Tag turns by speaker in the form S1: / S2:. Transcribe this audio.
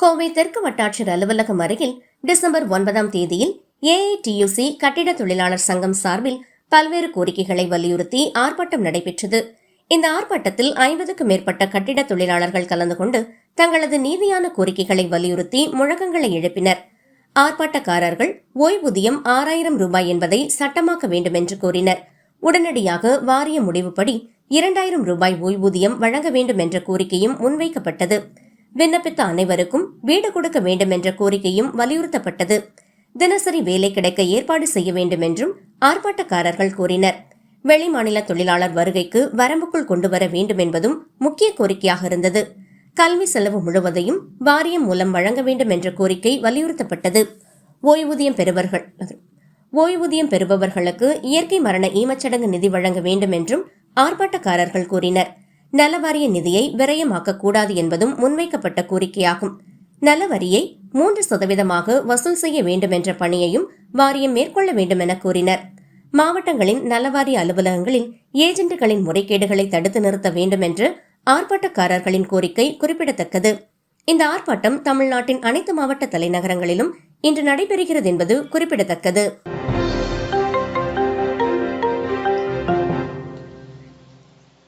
S1: கோவை தெற்கு வட்டாட்சியர் அலுவலகம் அருகில் டிசம்பர் ஒன்பதாம் தேதியில் ஏஐடியுசி கட்டிட தொழிலாளர் சங்கம் சார்பில் பல்வேறு கோரிக்கைகளை வலியுறுத்தி ஆர்ப்பாட்டம் நடைபெற்றது. இந்த ஆர்ப்பாட்டத்தில் ஐம்பதுக்கும் மேற்பட்ட கட்டிட தொழிலாளர்கள் கலந்து கொண்டு தங்களது நீதியான கோரிக்கைகளை வலியுறுத்தி முழக்கங்களை எழுப்பினர். ஆர்ப்பாட்டக்காரர்கள் ஓய்வூதியம் ஆறாயிரம் ரூபாய் என்பதை சட்டமாக்க வேண்டும் என்று கோரினர். உடனடியாக வாரிய முடிவுப்படி இரண்டாயிரம் ரூபாய் ஓய்வூதியம் வழங்க வேண்டும் என்ற கோரிக்கையும் முன்வைக்கப்பட்டது. விண்ணப்பித்த அனைவருக்கும் வீடு கொடுக்க வேண்டும் என்ற கோரிக்கையும் வலியுறுத்தப்பட்டது. தினசரி வேலை கிடைக்க ஏற்பாடு செய்ய வேண்டும் என்றும் ஆர்ப்பாட்டக்காரர்கள் கூறினர் வெளிமாநில தொழிலாளர் வருகைக்கு வரம்புக்குள் கொண்டு வர வேண்டும் என்பதும் முக்கிய கோரிக்கையாக இருந்தது. கல்வி செலவு முழுவதையும் வாரியம் மூலம் வழங்க வேண்டும் என்ற கோரிக்கை வலியுறுத்தப்பட்டது. ஓய்வூதியம் பெறுவர்கள் ஓய்வூதியம் பெறுபவர்களுக்கு இயற்கை மரண ஈமச்சடங்கு நிதி வழங்க வேண்டும் என்றும் ஆர்ப்பாட்டக்காரர்கள் கூறினர் நலவாரிய நிதியை விரயமாக்கக்கூடாது என்பதும் முன்வைக்கப்பட்ட கோரிக்கையாகும் நலவரியை மூன்று சதவீதமாக வசூல் செய்ய வேண்டும் என்ற பணியையும் வாரியம் மேற்கொள்ள வேண்டும் என கூறினர். மாவட்டங்களின் நலவாரிய அலுவலகங்களில் ஏஜென்ட்டுகளின் முறைகேடுகளை தடுத்து நிறுத்த வேண்டும் என்று ஆர்ப்பாட்டக்காரர்களின் கோரிக்கை குறிப்பிடத்தக்கது. இந்த ஆர்ப்பாட்டம் தமிழ்நாட்டின் அனைத்து மாவட்ட தலைநகரங்களிலும் இன்று நடைபெறுகிறது என்பது குறிப்பிடத்தக்கது.